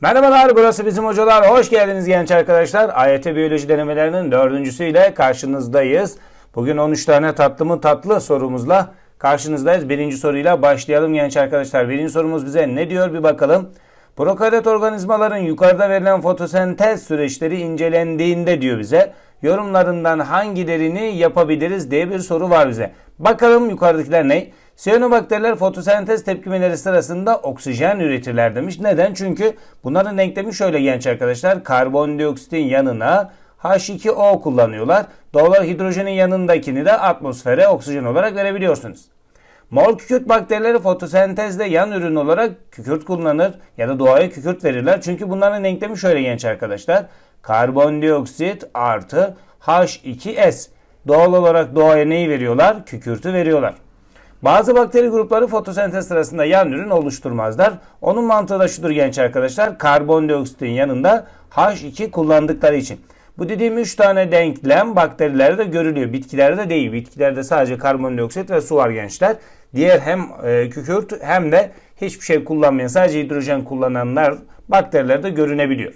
Merhabalar burası bizim hocalar. Hoş geldiniz genç arkadaşlar. AYT biyoloji denemelerinin dördüncüsüyle karşınızdayız. Bugün 13 tane tatlı mı tatlı sorumuzla karşınızdayız. Birinci soruyla başlayalım genç arkadaşlar. Birinci sorumuz bize ne diyor bir bakalım. Prokaryot organizmaların yukarıda verilen fotosentez süreçleri incelendiğinde diyor bize. Yorumlarından hangilerini yapabiliriz diye bir soru var bize. Bakalım yukarıdakiler ne? Siyanobakteriler fotosentez tepkimeleri sırasında oksijen üretirler demiş. Neden? Çünkü bunların denklemi şöyle genç arkadaşlar. Karbondioksitin yanına H2O kullanıyorlar. Doğal olarak hidrojenin yanındakini de atmosfere oksijen olarak verebiliyorsunuz. Mol kükürt bakterileri fotosentezde yan ürün olarak kükürt kullanır ya da doğaya kükürt verirler. Çünkü bunların denklemi şöyle genç arkadaşlar. Karbondioksit artı H2S. Doğal olarak doğaya neyi veriyorlar? Kükürtü veriyorlar. Bazı bakteri grupları fotosentez sırasında yan ürün oluşturmazlar. Onun mantığı da şudur genç arkadaşlar. Karbondioksitin yanında H2 kullandıkları için. Bu dediğim 3 tane denklem bakterilerde görülüyor. Bitkilerde değil. Bitkilerde sadece karbondioksit ve su var gençler. Diğer hem e, kükürt hem de hiçbir şey kullanmayan sadece hidrojen kullananlar bakterilerde görünebiliyor.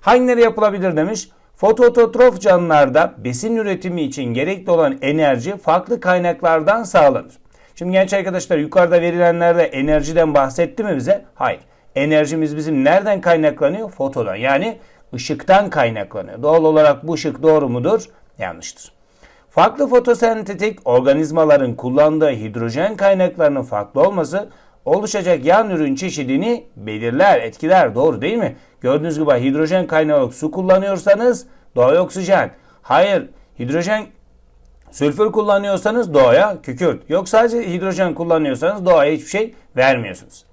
Hangileri yapılabilir demiş. Fototrof canlılarda besin üretimi için gerekli olan enerji farklı kaynaklardan sağlanır. Şimdi genç arkadaşlar yukarıda verilenlerde enerjiden bahsetti mi bize? Hayır. Enerjimiz bizim nereden kaynaklanıyor? Fotodan yani ışıktan kaynaklanıyor. Doğal olarak bu ışık doğru mudur? Yanlıştır. Farklı fotosentetik organizmaların kullandığı hidrojen kaynaklarının farklı olması oluşacak yan ürün çeşidini belirler, etkiler. Doğru değil mi? Gördüğünüz gibi hidrojen kaynağı su kullanıyorsanız doğaya oksijen. Hayır, hidrojen sülfür kullanıyorsanız doğaya kükürt. Yok sadece hidrojen kullanıyorsanız doğaya hiçbir şey vermiyorsunuz.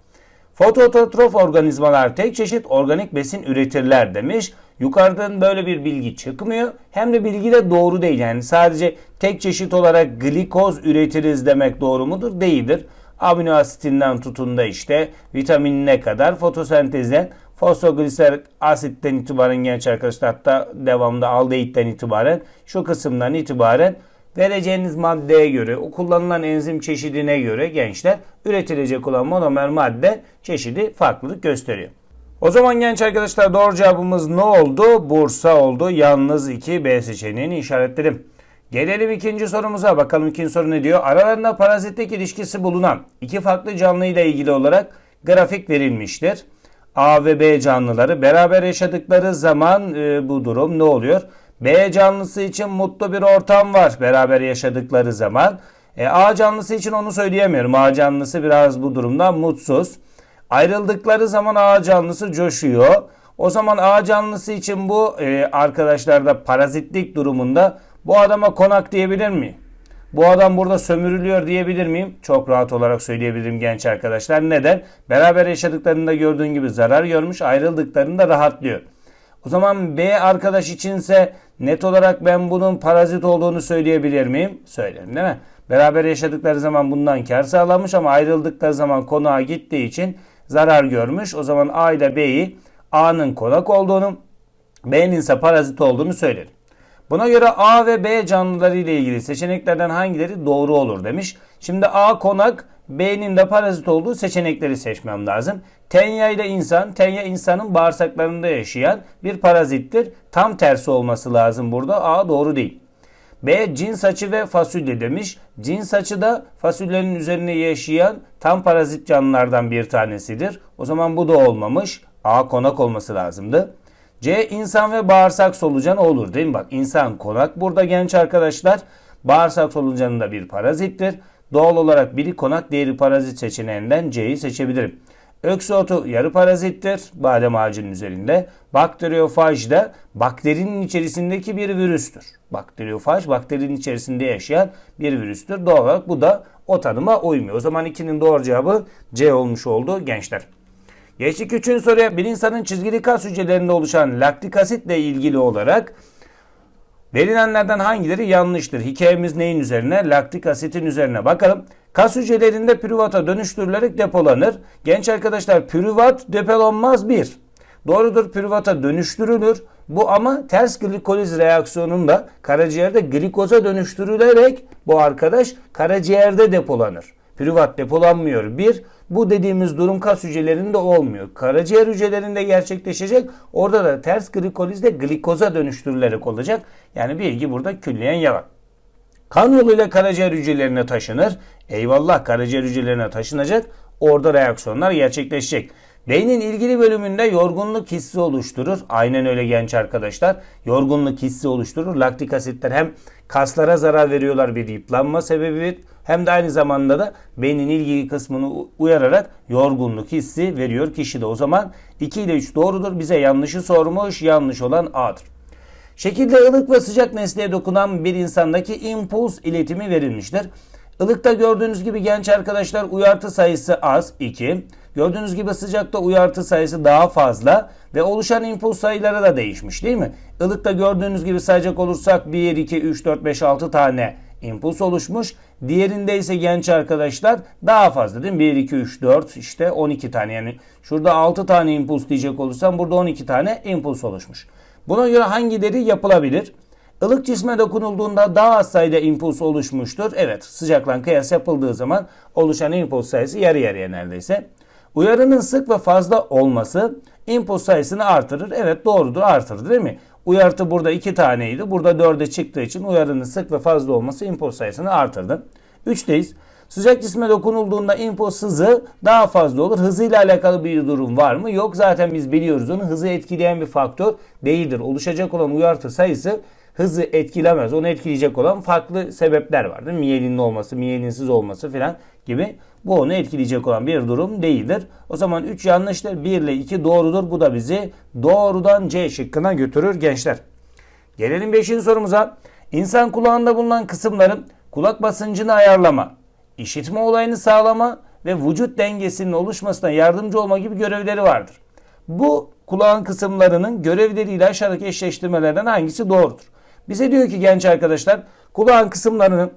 Fototrof organizmalar tek çeşit organik besin üretirler demiş. Yukarıdan böyle bir bilgi çıkmıyor. Hem de bilgi de doğru değil. Yani sadece tek çeşit olarak glikoz üretiriz demek doğru mudur? Değildir. Amino asitinden tutun da işte vitaminine kadar fotosentezden fosfogliserik asitten itibaren genç arkadaşlar hatta devamında aldehitten itibaren şu kısımdan itibaren vereceğiniz maddeye göre, o kullanılan enzim çeşidine göre gençler üretilecek olan monomer madde çeşidi farklılık gösteriyor. O zaman genç arkadaşlar doğru cevabımız ne oldu? Bursa oldu. Yalnız 2 B seçeneğini işaretledim. Gelelim ikinci sorumuza. Bakalım ikinci soru ne diyor? Aralarında parazitlik ilişkisi bulunan iki farklı canlı ile ilgili olarak grafik verilmiştir. A ve B canlıları beraber yaşadıkları zaman e, bu durum ne oluyor? B canlısı için mutlu bir ortam var beraber yaşadıkları zaman. E, A canlısı için onu söyleyemiyorum. A canlısı biraz bu durumdan mutsuz. Ayrıldıkları zaman A canlısı coşuyor. O zaman A canlısı için bu e, arkadaşlarda parazitlik durumunda bu adama konak diyebilir miyim? Bu adam burada sömürülüyor diyebilir miyim? Çok rahat olarak söyleyebilirim genç arkadaşlar. Neden? Beraber yaşadıklarında gördüğün gibi zarar görmüş, ayrıldıklarında rahatlıyor. O zaman B arkadaş içinse net olarak ben bunun parazit olduğunu söyleyebilir miyim? Söylerim değil mi? Beraber yaşadıkları zaman bundan kar sağlamış ama ayrıldıkları zaman konağa gittiği için zarar görmüş. O zaman A ile B'yi A'nın konak olduğunu, B'nin ise parazit olduğunu söylerim. Buna göre A ve B canlıları ile ilgili seçeneklerden hangileri doğru olur demiş. Şimdi A konak, B'nin de parazit olduğu seçenekleri seçmem lazım. Tenya ile insan, tenya insanın bağırsaklarında yaşayan bir parazittir. Tam tersi olması lazım burada. A doğru değil. B cins açı ve fasulye demiş. Cins açı da fasulyenin üzerine yaşayan tam parazit canlılardan bir tanesidir. O zaman bu da olmamış. A konak olması lazımdı. C insan ve bağırsak solucanı olur değil mi? Bak insan konak burada genç arkadaşlar. Bağırsak solucanı da bir parazittir. Doğal olarak biri konak diğeri parazit seçeneğinden C'yi seçebilirim. Öksü otu yarı parazittir badem ağacının üzerinde. Bakteriyofaj da bakterinin içerisindeki bir virüstür. Bakteriyofaj bakterinin içerisinde yaşayan bir virüstür. Doğal olarak bu da o tanıma uymuyor. O zaman 2'nin doğru cevabı C olmuş oldu gençler. Geçtik 3. soruya. Bir insanın çizgili kas hücrelerinde oluşan laktik asitle ilgili olarak verilenlerden hangileri yanlıştır? Hikayemiz neyin üzerine? Laktik asitin üzerine. Bakalım. Kas hücrelerinde pürüvata dönüştürülerek depolanır. Genç arkadaşlar pürüvat depolanmaz bir. Doğrudur pürüvata dönüştürülür. Bu ama ters glikoliz reaksiyonunda karaciğerde glikoza dönüştürülerek bu arkadaş karaciğerde depolanır. Pürüvat depolanmıyor. Bir, bu dediğimiz durum kas hücrelerinde olmuyor. Karaciğer hücrelerinde gerçekleşecek. Orada da ters glikolizde glikoza dönüştürülerek olacak. Yani bilgi burada külliyen yalan. Kan yoluyla karaciğer hücrelerine taşınır. Eyvallah karaciğer hücrelerine taşınacak. Orada reaksiyonlar gerçekleşecek. Beynin ilgili bölümünde yorgunluk hissi oluşturur. Aynen öyle genç arkadaşlar. Yorgunluk hissi oluşturur. Laktik asitler hem kaslara zarar veriyorlar bir yıpranma sebebi hem de aynı zamanda da beynin ilgili kısmını uyararak yorgunluk hissi veriyor kişide. O zaman 2 ile 3 doğrudur. Bize yanlışı sormuş. Yanlış olan A'dır. Şekilde ılık ve sıcak nesneye dokunan bir insandaki impuls iletimi verilmiştir. Ilıkta gördüğünüz gibi genç arkadaşlar uyartı sayısı az 2. Gördüğünüz gibi sıcakta uyartı sayısı daha fazla ve oluşan impuls sayıları da değişmiş değil mi? Ilıkta gördüğünüz gibi sayacak olursak 1, 2, 3, 4, 5, 6 tane impuls oluşmuş. Diğerinde ise genç arkadaşlar daha fazla değil mi? 1, 2, 3, 4 işte 12 tane yani şurada 6 tane impuls diyecek olursam burada 12 tane impuls oluşmuş. Buna göre hangileri yapılabilir? Ilık cisme dokunulduğunda daha az sayıda impuls oluşmuştur. Evet sıcakla kıyas yapıldığı zaman oluşan impuls sayısı yarı yarıya neredeyse. Uyarının sık ve fazla olması impuls sayısını artırır. Evet doğrudur artırır değil mi? Uyartı burada 2 taneydi. Burada 4'e çıktığı için uyarının sık ve fazla olması impuls sayısını artırdı. 3'teyiz. Sıcak cisme dokunulduğunda impuls hızı daha fazla olur. Hızıyla alakalı bir durum var mı? Yok zaten biz biliyoruz onu. Hızı etkileyen bir faktör değildir. Oluşacak olan uyartı sayısı hızı etkilemez. Onu etkileyecek olan farklı sebepler var. Değil mi? Miyelinli olması, miyelinsiz olması filan gibi. Bu onu etkileyecek olan bir durum değildir. O zaman 3 yanlıştır. 1 ile 2 doğrudur. Bu da bizi doğrudan C şıkkına götürür gençler. Gelelim 5. sorumuza. İnsan kulağında bulunan kısımların kulak basıncını ayarlama, işitme olayını sağlama ve vücut dengesinin oluşmasına yardımcı olma gibi görevleri vardır. Bu kulağın kısımlarının görevleriyle aşağıdaki eşleştirmelerden hangisi doğrudur? Bize diyor ki genç arkadaşlar kulağın kısımlarının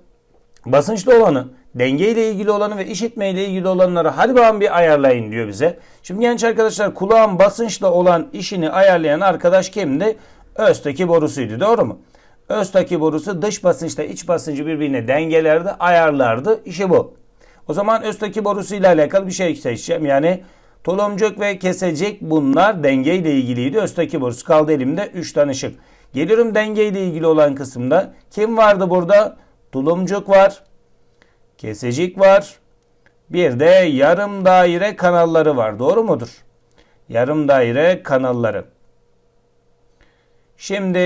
basınçlı olanı, denge ile ilgili olanı ve işitme ile ilgili olanları hadi bakalım bir ayarlayın diyor bize. Şimdi genç arkadaşlar kulağın basınçla olan işini ayarlayan arkadaş kimdi? Östaki borusuydu doğru mu? Östaki borusu dış basınçla iç basıncı birbirine dengelerdi, ayarlardı. İşi bu. O zaman östaki borusu ile alakalı bir şey seçeceğim. Yani tulumcuk ve kesecek bunlar denge ile ilgiliydi. Östaki borusu kaldı elimde 3 tane şık. Geliyorum denge ile ilgili olan kısımda. Kim vardı burada? Tulumcuk var. Kesecik var. Bir de yarım daire kanalları var. Doğru mudur? Yarım daire kanalları. Şimdi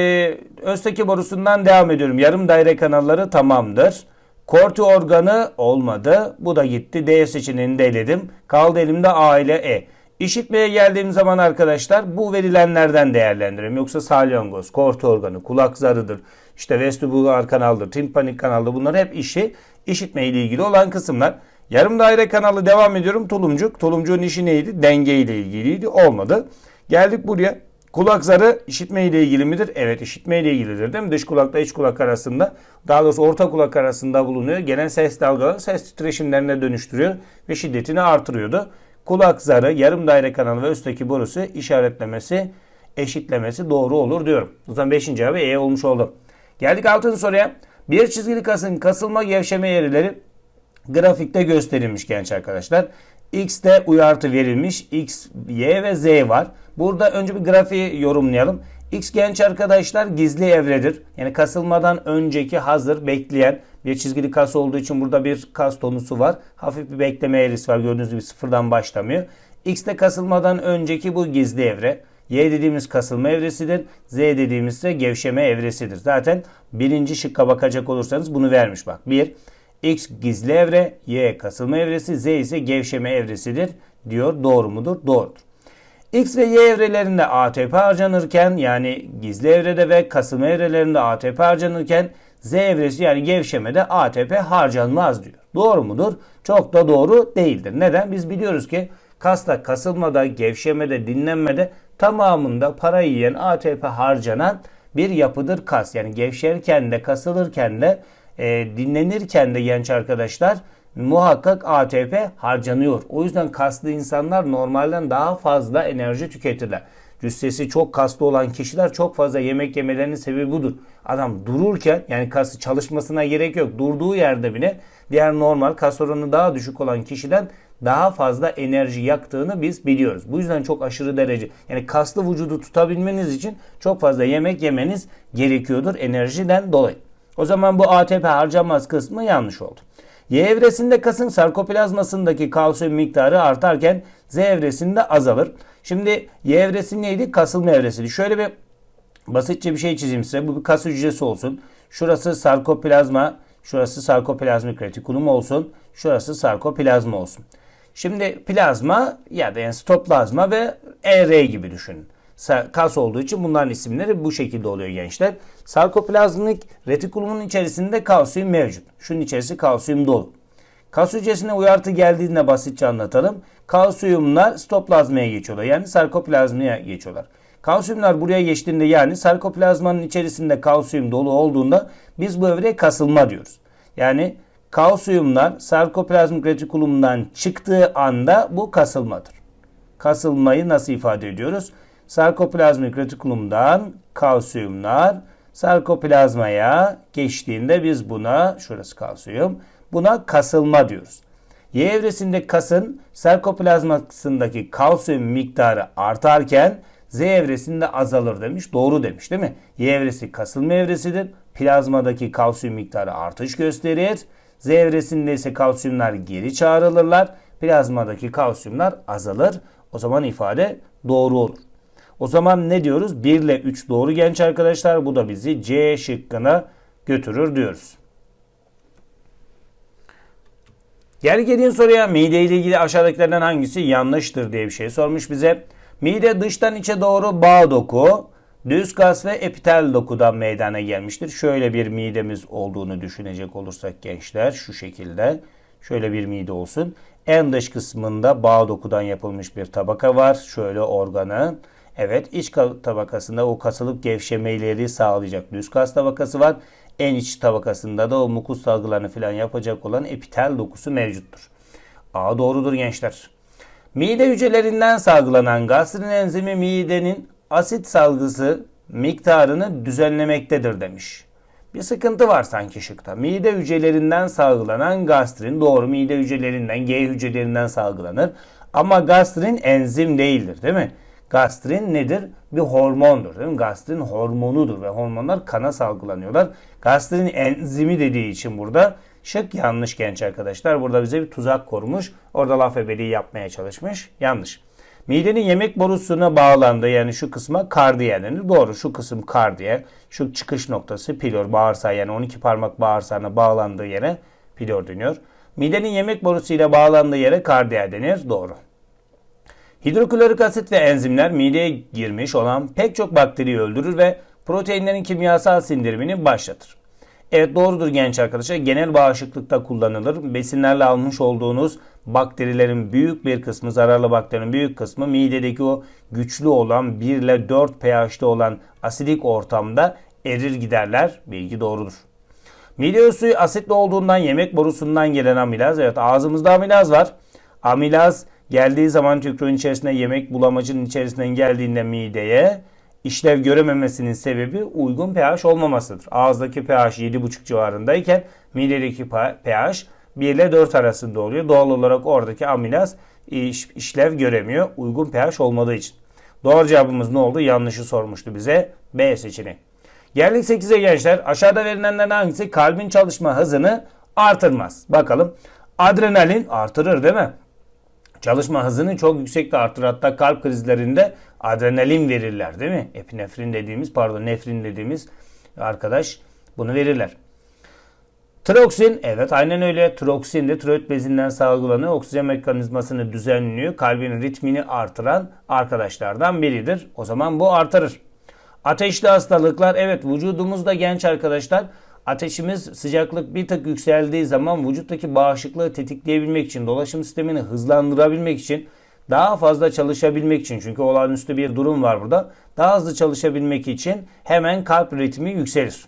Özteki borusundan devam ediyorum. Yarım daire kanalları tamamdır. Korti organı olmadı. Bu da gitti. D seçeneğini de eledim. Kaldı elimde A ile E. İşitmeye geldiğim zaman arkadaşlar bu verilenlerden değerlendiriyorum. Yoksa salyangoz, korti organı, kulak zarıdır, işte vestibüler kanaldır, timpanik kanaldır bunlar hep işi işitme ile ilgili olan kısımlar. Yarım daire kanalı devam ediyorum. Tulumcuk. Tulumcuğun işi neydi? Denge ile ilgiliydi. Olmadı. Geldik buraya. Kulak zarı işitme ile ilgili midir? Evet işitme ile ilgilidir değil mi? Dış kulakla iç kulak arasında daha doğrusu orta kulak arasında bulunuyor. Gelen ses dalgaları ses titreşimlerine dönüştürüyor ve şiddetini artırıyordu. Kulak zarı, yarım daire kanalı ve üstteki borusu işaretlemesi, eşitlemesi doğru olur diyorum. O zaman 5. cevabı E olmuş oldu. Geldik 6. soruya. Bir çizgili kasın kasılma gevşeme yerleri grafikte gösterilmiş genç arkadaşlar. X'te uyartı verilmiş. X, Y ve Z var. Burada önce bir grafiği yorumlayalım. X genç arkadaşlar gizli evredir. Yani kasılmadan önceki hazır bekleyen bir çizgili kas olduğu için burada bir kas tonusu var. Hafif bir bekleme eğrisi var. Gördüğünüz gibi sıfırdan başlamıyor. X'te kasılmadan önceki bu gizli evre. Y dediğimiz kasılma evresidir. Z dediğimiz ise gevşeme evresidir. Zaten birinci şıkka bakacak olursanız bunu vermiş bak. 1. X gizli evre, Y kasılma evresi, Z ise gevşeme evresidir diyor. Doğru mudur? Doğrudur. X ve Y evrelerinde ATP harcanırken yani gizli evrede ve kasılma evrelerinde ATP harcanırken Z evresi yani gevşemede ATP harcanmaz diyor. Doğru mudur? Çok da doğru değildir. Neden? Biz biliyoruz ki kasta kasılmada, gevşemede, dinlenmede tamamında para yiyen ATP harcanan bir yapıdır kas. Yani gevşerken de kasılırken de e, dinlenirken de genç arkadaşlar muhakkak ATP harcanıyor. O yüzden kaslı insanlar normalden daha fazla enerji tüketirler. cüssesi çok kaslı olan kişiler çok fazla yemek yemelerinin sebebi budur. Adam dururken yani kası çalışmasına gerek yok. Durduğu yerde bile diğer normal kas oranı daha düşük olan kişiden daha fazla enerji yaktığını biz biliyoruz. Bu yüzden çok aşırı derece yani kaslı vücudu tutabilmeniz için çok fazla yemek yemeniz gerekiyordur enerjiden dolayı. O zaman bu ATP harcanmaz kısmı yanlış oldu. Y evresinde kasın sarkoplazmasındaki kalsiyum miktarı artarken Z evresinde azalır. Şimdi Y evresi neydi? Kasılma evresiydi. Şöyle bir basitçe bir şey çizeyim size. Bu bir kas hücresi olsun. Şurası sarkoplazma, şurası sarkoplazmik retikulum olsun. Şurası sarkoplazma olsun. Şimdi plazma ya da yani stoplazma ve ER gibi düşünün. Kas olduğu için bunların isimleri bu şekilde oluyor gençler. Sarkoplazmik retikulumun içerisinde kalsiyum mevcut. Şunun içerisi kalsiyum dolu. Kas hücresine uyartı geldiğinde basitçe anlatalım. Kalsiyumlar stoplazmaya geçiyorlar. Yani sarkoplazmaya geçiyorlar. Kalsiyumlar buraya geçtiğinde yani sarkoplazmanın içerisinde kalsiyum dolu olduğunda biz bu evreye kasılma diyoruz. Yani kalsiyumlar sarkoplazmik retikulumdan çıktığı anda bu kasılmadır. Kasılmayı nasıl ifade ediyoruz? Sarkoplazmik retikulumdan kalsiyumlar sarkoplazmaya geçtiğinde biz buna şurası kalsiyum buna kasılma diyoruz. Y evresinde kasın sarkoplazmasındaki kalsiyum miktarı artarken Z evresinde azalır demiş. Doğru demiş değil mi? Y evresi kasılma evresidir. Plazmadaki kalsiyum miktarı artış gösterir. Z ise kalsiyumlar geri çağrılırlar. Plazmadaki kalsiyumlar azalır. O zaman ifade doğru olur. O zaman ne diyoruz? 1 ile 3 doğru genç arkadaşlar. Bu da bizi C şıkkına götürür diyoruz. Gel gelin soruya mide ile ilgili aşağıdakilerden hangisi yanlıştır diye bir şey sormuş bize. Mide dıştan içe doğru bağ doku, düz kas ve epitel dokudan meydana gelmiştir. Şöyle bir midemiz olduğunu düşünecek olursak gençler şu şekilde. Şöyle bir mide olsun. En dış kısmında bağ dokudan yapılmış bir tabaka var. Şöyle organı. Evet iç tabakasında o kasılıp gevşemeleri sağlayacak düz kas tabakası var. En iç tabakasında da o mukus salgılarını falan yapacak olan epitel dokusu mevcuttur. A doğrudur gençler. Mide hücrelerinden salgılanan gastrin enzimi midenin asit salgısı miktarını düzenlemektedir demiş. Bir sıkıntı var sanki şıkta. Mide hücrelerinden salgılanan gastrin doğru mide hücrelerinden G hücrelerinden salgılanır. Ama gastrin enzim değildir değil mi? Gastrin nedir? Bir hormondur. Değil mi? Gastrin hormonudur ve hormonlar kana salgılanıyorlar. Gastrin enzimi dediği için burada şık yanlış genç arkadaşlar. Burada bize bir tuzak korumuş. Orada laf ebeliği yapmaya çalışmış. Yanlış. Midenin yemek borusuna bağlandığı yani şu kısma kardiye denir. Doğru şu kısım kardiye. Şu çıkış noktası pilor bağırsağı yani 12 parmak bağırsağına bağlandığı yere pilor deniyor. Midenin yemek borusuyla bağlandığı yere kardiye denir. Doğru. Hidroklorik asit ve enzimler mideye girmiş olan pek çok bakteriyi öldürür ve proteinlerin kimyasal sindirimini başlatır. Evet doğrudur genç arkadaşlar. Genel bağışıklıkta kullanılır. Besinlerle almış olduğunuz bakterilerin büyük bir kısmı, zararlı bakterinin büyük kısmı midedeki o güçlü olan 1 ile 4 pH'te olan asidik ortamda erir giderler. Bilgi doğrudur. Mide suyu asitli olduğundan yemek borusundan gelen amilaz. Evet ağzımızda amilaz var. Amilaz geldiği zaman tükürüğün içerisine yemek bulamacının içerisinden geldiğinde mideye işlev görememesinin sebebi uygun pH olmamasıdır. Ağızdaki pH 7,5 civarındayken midedeki pH 1 ile 4 arasında oluyor. Doğal olarak oradaki amilaz iş, işlev göremiyor uygun pH olmadığı için. Doğru cevabımız ne oldu? Yanlışı sormuştu bize. B seçeneği. Geldik 8'e gençler. Aşağıda verilenlerden hangisi kalbin çalışma hızını artırmaz? Bakalım. Adrenalin artırır değil mi? Çalışma hızını çok yüksekte artırır. Hatta kalp krizlerinde adrenalin verirler değil mi? Epinefrin dediğimiz pardon nefrin dediğimiz arkadaş bunu verirler. Troksin evet aynen öyle. Troksin de tiroid bezinden salgılanıyor. Oksijen mekanizmasını düzenliyor. Kalbin ritmini artıran arkadaşlardan biridir. O zaman bu artırır. Ateşli hastalıklar evet vücudumuzda genç arkadaşlar ateşimiz sıcaklık bir tık yükseldiği zaman vücuttaki bağışıklığı tetikleyebilmek için dolaşım sistemini hızlandırabilmek için daha fazla çalışabilmek için çünkü olağanüstü bir durum var burada. Daha hızlı çalışabilmek için hemen kalp ritmi yükselir.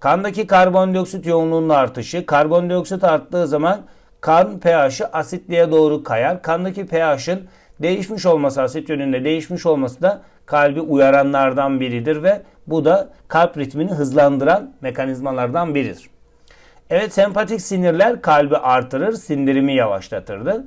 Kandaki karbondioksit yoğunluğunun artışı, karbondioksit arttığı zaman kan pH'i asitliğe doğru kayar. Kandaki pH'in Değişmiş olması aset yönünde değişmiş olması da kalbi uyaranlardan biridir ve bu da kalp ritmini hızlandıran mekanizmalardan biridir. Evet sempatik sinirler kalbi artırır, sindirimi yavaşlatırdı.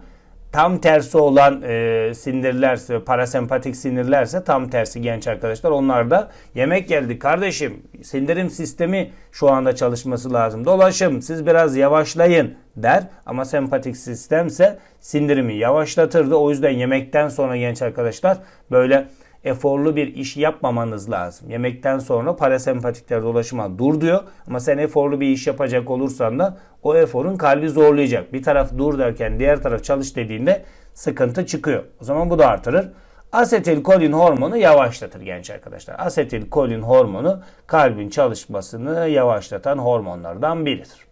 Tam tersi olan e, sinirlerse, parasempatik sinirlerse tam tersi genç arkadaşlar. Onlar da yemek geldi kardeşim. Sindirim sistemi şu anda çalışması lazım. Dolaşım siz biraz yavaşlayın der. Ama sempatik sistemse sindirimi yavaşlatırdı. O yüzden yemekten sonra genç arkadaşlar böyle eforlu bir iş yapmamanız lazım. Yemekten sonra parasempatikler dolaşıma dur diyor. Ama sen eforlu bir iş yapacak olursan da o eforun kalbi zorlayacak. Bir taraf dur derken diğer taraf çalış dediğinde sıkıntı çıkıyor. O zaman bu da artırır. Asetilkolin hormonu yavaşlatır genç arkadaşlar. Asetilkolin hormonu kalbin çalışmasını yavaşlatan hormonlardan biridir.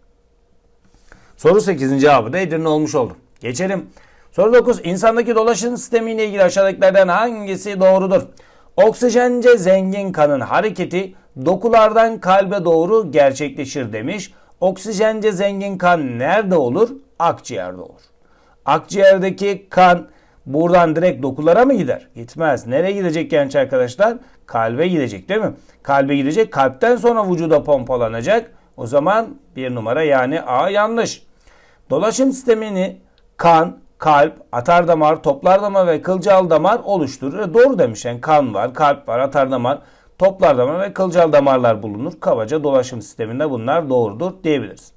Soru 8. cevabı da Edirne olmuş oldu. Geçelim. Soru 9. İnsandaki dolaşım sistemiyle ilgili aşağıdakilerden hangisi doğrudur? Oksijence zengin kanın hareketi dokulardan kalbe doğru gerçekleşir demiş. Oksijence zengin kan nerede olur? Akciğerde olur. Akciğerdeki kan buradan direkt dokulara mı gider? Gitmez. Nereye gidecek genç arkadaşlar? Kalbe gidecek değil mi? Kalbe gidecek. Kalpten sonra vücuda pompalanacak. O zaman bir numara yani A yanlış. Dolaşım sistemini kan, kalp, atardamar, toplardamar ve kılcal damar oluşturur. E doğru demiş yani kan var, kalp var, atardamar, toplardamar ve kılcal damarlar bulunur. Kabaca dolaşım sisteminde bunlar doğrudur diyebiliriz.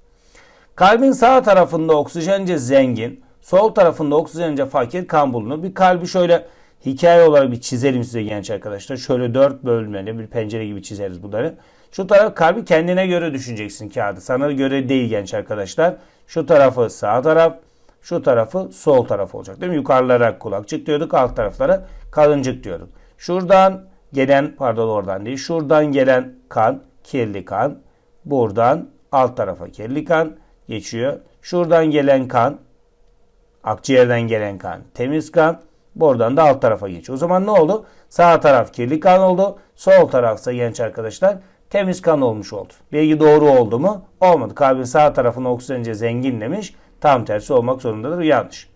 Kalbin sağ tarafında oksijence zengin, sol tarafında oksijence fakir kan bulunur. Bir kalbi şöyle hikaye olarak bir çizelim size genç arkadaşlar. Şöyle dört bölmeli bir pencere gibi çizeriz bunları. Şu taraf kalbi kendine göre düşüneceksin kağıdı. Sana göre değil genç arkadaşlar. Şu tarafı sağ taraf, şu tarafı sol taraf olacak değil mi? Yukarılara kulakçık diyorduk, alt taraflara kalıncık diyorduk. Şuradan gelen, pardon oradan değil, şuradan gelen kan, kirli kan. Buradan alt tarafa kirli kan geçiyor. Şuradan gelen kan, akciğerden gelen kan, temiz kan. Buradan da alt tarafa geçiyor. O zaman ne oldu? Sağ taraf kirli kan oldu. Sol tarafsa genç arkadaşlar temiz kan olmuş oldu. Bilgi doğru oldu mu? Olmadı. Kalbin sağ tarafını oksijence zenginlemiş. Tam tersi olmak zorundadır. Yanlış.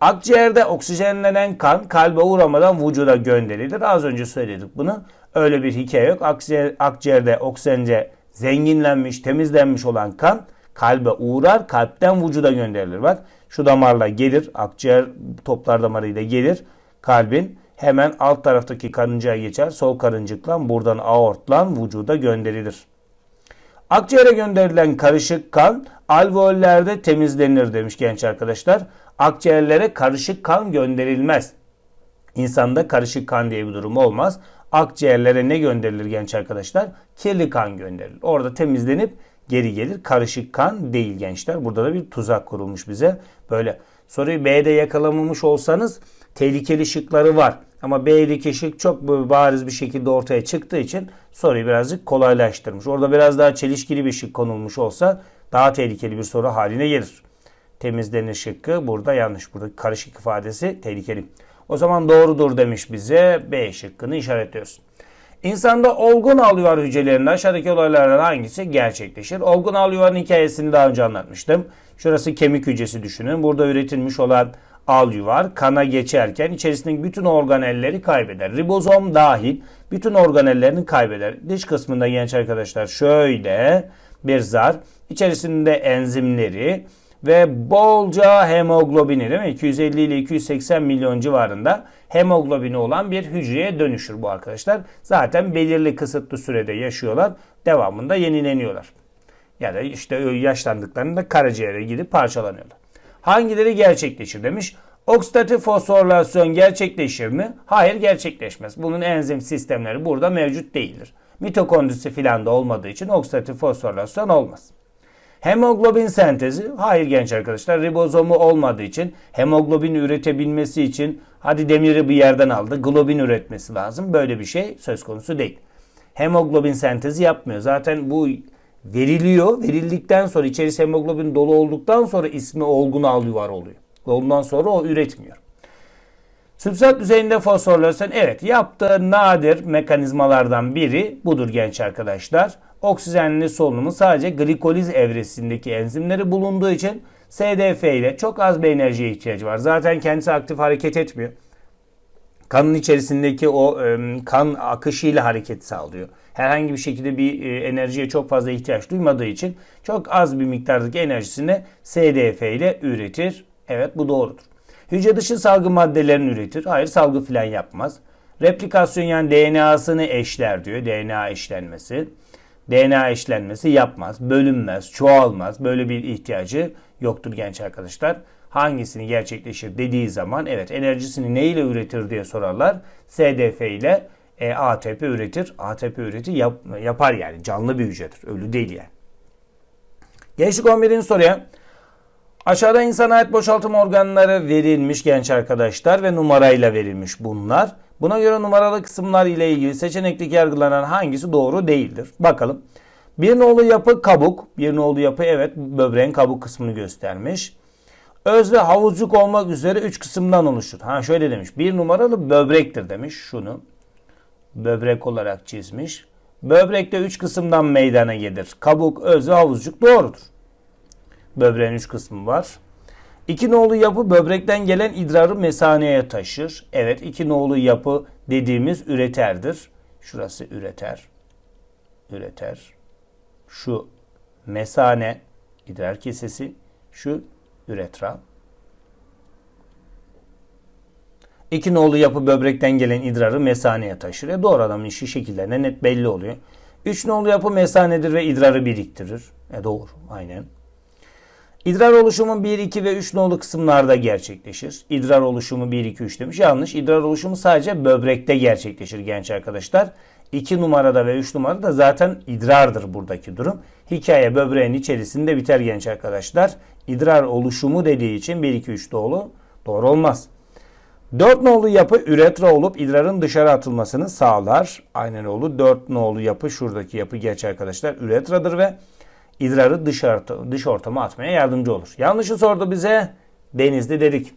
Akciğerde oksijenlenen kan kalbe uğramadan vücuda gönderilir. Az önce söyledik bunu. Öyle bir hikaye yok. Akciğer, akciğerde oksijence zenginlenmiş, temizlenmiş olan kan kalbe uğrar, kalpten vücuda gönderilir. Bak şu damarla gelir, akciğer toplar damarıyla gelir. Kalbin hemen alt taraftaki karıncaya geçer. Sol karıncıkla buradan aortlan vücuda gönderilir. Akciğere gönderilen karışık kan alveollerde temizlenir demiş genç arkadaşlar. Akciğerlere karışık kan gönderilmez. İnsanda karışık kan diye bir durum olmaz. Akciğerlere ne gönderilir genç arkadaşlar? Kirli kan gönderilir. Orada temizlenip geri gelir. Karışık kan değil gençler. Burada da bir tuzak kurulmuş bize. Böyle soruyu B'de yakalamamış olsanız tehlikeli şıkları var. Ama B'deki şık çok bariz bir şekilde ortaya çıktığı için soruyu birazcık kolaylaştırmış. Orada biraz daha çelişkili bir şık konulmuş olsa daha tehlikeli bir soru haline gelir. Temizlenir şıkkı burada yanlış. Burada karışık ifadesi tehlikeli. O zaman doğrudur demiş bize. B şıkkını işaretliyoruz. İnsanda olgun alüvar hücrelerinde aşağıdaki olaylardan hangisi gerçekleşir? Olgun alüvarın hikayesini daha önce anlatmıştım. Şurası kemik hücresi düşünün. Burada üretilmiş olan alüvar kana geçerken içerisindeki bütün organelleri kaybeder. Ribozom dahil bütün organellerini kaybeder. Dış kısmında genç arkadaşlar şöyle bir zar. İçerisinde enzimleri ve bolca hemoglobini değil mi? 250 ile 280 milyon civarında hemoglobini olan bir hücreye dönüşür bu arkadaşlar. Zaten belirli kısıtlı sürede yaşıyorlar. Devamında yenileniyorlar. Ya da işte yaşlandıklarında karaciğere gidip parçalanıyorlar. Hangileri gerçekleşir demiş. Oksidatif fosforilasyon gerçekleşir mi? Hayır gerçekleşmez. Bunun enzim sistemleri burada mevcut değildir. Mitokondrisi filan da olmadığı için oksidatif fosforilasyon olmaz. Hemoglobin sentezi hayır genç arkadaşlar ribozomu olmadığı için hemoglobin üretebilmesi için hadi demiri bir yerden aldı globin üretmesi lazım. Böyle bir şey söz konusu değil. Hemoglobin sentezi yapmıyor. Zaten bu veriliyor. Verildikten sonra içerisi hemoglobin dolu olduktan sonra ismi olgun alüvar oluyor. Ondan sonra o üretmiyor. Sübstrat düzeyinde fosforilasyon evet yaptığı nadir mekanizmalardan biri budur genç arkadaşlar. Oksijenli solunumu sadece glikoliz evresindeki enzimleri bulunduğu için SDF ile çok az bir enerjiye ihtiyacı var. Zaten kendisi aktif hareket etmiyor. Kanın içerisindeki o kan akışıyla hareket sağlıyor. Herhangi bir şekilde bir e, enerjiye çok fazla ihtiyaç duymadığı için çok az bir miktardaki enerjisini SDF ile üretir. Evet bu doğrudur. Hücre dışı salgı maddelerini üretir. Hayır salgı filan yapmaz. Replikasyon yani DNA'sını eşler diyor. DNA eşlenmesi. DNA eşlenmesi yapmaz, bölünmez, çoğalmaz. Böyle bir ihtiyacı yoktur genç arkadaşlar. Hangisini gerçekleşir dediği zaman evet enerjisini ne ile üretir diye sorarlar. SDF ile e, ATP üretir. ATP üretir yap, yapar yani canlı bir hücredir. Ölü değil yani. Gençlik 11. soruya. Aşağıda insana ait boşaltım organları verilmiş genç arkadaşlar ve numarayla verilmiş bunlar. Buna göre numaralı kısımlar ile ilgili seçenekteki yargılanan hangisi doğru değildir? Bakalım. Bir nolu yapı kabuk. Bir nolu yapı evet böbreğin kabuk kısmını göstermiş. Öz ve havuzcuk olmak üzere 3 kısımdan oluşur. Ha şöyle demiş. Bir numaralı böbrektir demiş. Şunu böbrek olarak çizmiş. Böbrekte 3 kısımdan meydana gelir. Kabuk, öz ve havuzcuk doğrudur. Böbreğin 3 kısmı var. İki nolu yapı böbrekten gelen idrarı mesaneye taşır. Evet iki nolu yapı dediğimiz üreterdir. Şurası üreter. Üreter. Şu mesane idrar kesesi. Şu üretra. İki nolu yapı böbrekten gelen idrarı mesaneye taşır. E doğru adamın işi şekillerine net belli oluyor. Üç nolu yapı mesanedir ve idrarı biriktirir. E doğru aynen. İdrar oluşumu 1, 2 ve 3 nolu kısımlarda gerçekleşir. İdrar oluşumu 1, 2, 3 demiş. Yanlış. İdrar oluşumu sadece böbrekte gerçekleşir genç arkadaşlar. 2 numarada ve 3 numarada zaten idrardır buradaki durum. Hikaye böbreğin içerisinde biter genç arkadaşlar. İdrar oluşumu dediği için 1, 2, 3 doğru, doğru olmaz. 4 nolu yapı üretra olup idrarın dışarı atılmasını sağlar. Aynen oldu. 4 nolu yapı şuradaki yapı genç arkadaşlar üretradır ve idrarı dış, dış ortama atmaya yardımcı olur. Yanlışı sordu bize. Denizli dedik.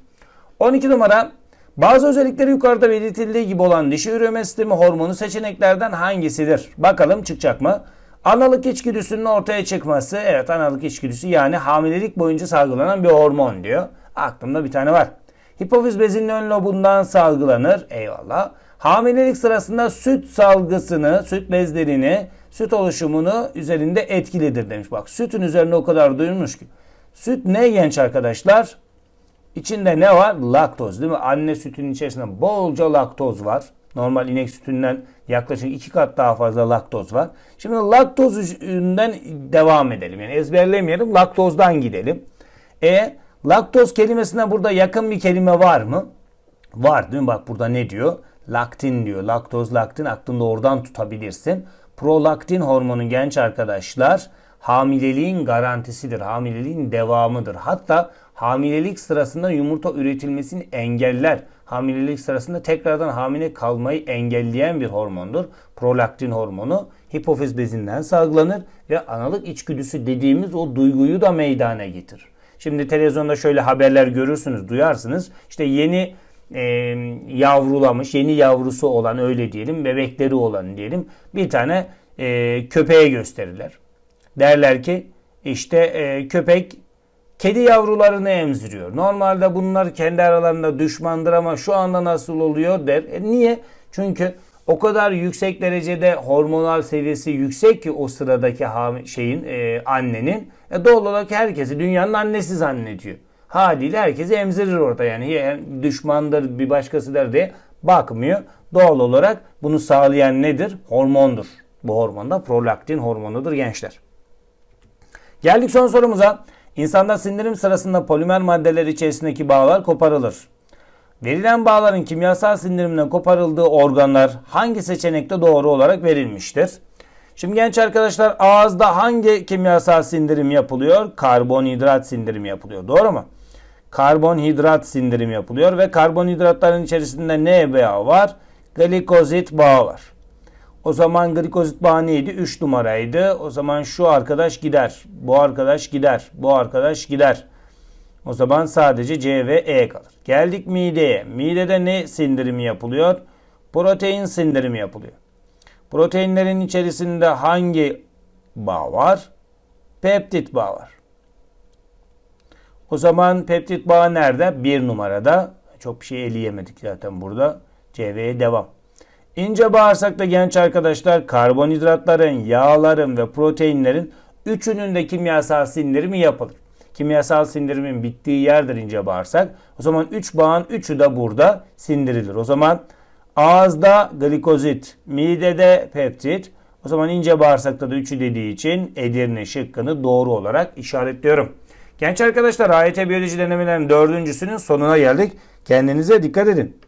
12 numara bazı özellikleri yukarıda belirtildiği gibi olan dişi üreme sistemi hormonu seçeneklerden hangisidir? Bakalım çıkacak mı? Analık içgüdüsünün ortaya çıkması. Evet analık içgüdüsü yani hamilelik boyunca salgılanan bir hormon diyor. Aklımda bir tane var. Hipofiz bezinin ön lobundan salgılanır. Eyvallah. Hamilelik sırasında süt salgısını, süt bezlerini süt oluşumunu üzerinde etkilidir demiş. Bak sütün üzerine o kadar duyulmuş ki. Süt ne genç arkadaşlar? İçinde ne var? Laktoz değil mi? Anne sütünün içerisinde bolca laktoz var. Normal inek sütünden yaklaşık iki kat daha fazla laktoz var. Şimdi laktoz üzerinden devam edelim. Yani ezberlemeyelim. Laktozdan gidelim. E laktoz kelimesine burada yakın bir kelime var mı? Var değil mi? Bak burada ne diyor? Laktin diyor. Laktoz, laktin aklında oradan tutabilirsin. Prolaktin hormonu genç arkadaşlar hamileliğin garantisidir. Hamileliğin devamıdır. Hatta hamilelik sırasında yumurta üretilmesini engeller. Hamilelik sırasında tekrardan hamile kalmayı engelleyen bir hormondur. Prolaktin hormonu hipofiz bezinden salgılanır ve analık içgüdüsü dediğimiz o duyguyu da meydana getirir. Şimdi televizyonda şöyle haberler görürsünüz, duyarsınız. İşte yeni e, yavrulamış, yeni yavrusu olan öyle diyelim, bebekleri olan diyelim bir tane e, köpeğe gösterirler. Derler ki işte e, köpek kedi yavrularını emziriyor. Normalde bunlar kendi aralarında düşmandır ama şu anda nasıl oluyor der. E, niye? Çünkü o kadar yüksek derecede hormonal seviyesi yüksek ki o sıradaki şeyin e, annenin e, doğal olarak herkesi dünyanın annesi zannediyor. Haliyle herkesi emzirir orada yani. düşmandır bir başkası der diye bakmıyor. Doğal olarak bunu sağlayan nedir? Hormondur. Bu hormon da prolaktin hormonudur gençler. Geldik son sorumuza. İnsanda sindirim sırasında polimer maddeler içerisindeki bağlar koparılır. Verilen bağların kimyasal sindirimden koparıldığı organlar hangi seçenekte doğru olarak verilmiştir? Şimdi genç arkadaşlar ağızda hangi kimyasal sindirim yapılıyor? Karbonhidrat sindirimi yapılıyor. Doğru mu? Karbonhidrat sindirim yapılıyor ve karbonhidratların içerisinde ne bağı var? Glikozit bağı var. O zaman glikozit bağı neydi? 3 numaraydı. O zaman şu arkadaş gider. Bu arkadaş gider. Bu arkadaş gider. O zaman sadece C ve E kalır. Geldik mideye. Midede ne sindirimi yapılıyor? Protein sindirimi yapılıyor. Proteinlerin içerisinde hangi bağ var? Peptit bağı var. O zaman peptit bağı nerede? Bir numarada. Çok bir şey eleyemedik zaten burada. CV'ye devam. İnce bağırsakta genç arkadaşlar karbonhidratların, yağların ve proteinlerin üçünün de kimyasal sindirimi yapılır. Kimyasal sindirimin bittiği yerdir ince bağırsak. O zaman 3 bağın 3'ü de burada sindirilir. O zaman ağızda glikozit, midede peptit. O zaman ince bağırsakta da 3'ü dediği için Edirne şıkkını doğru olarak işaretliyorum. Genç arkadaşlar AYT biyoloji denemelerinin dördüncüsünün sonuna geldik. Kendinize dikkat edin.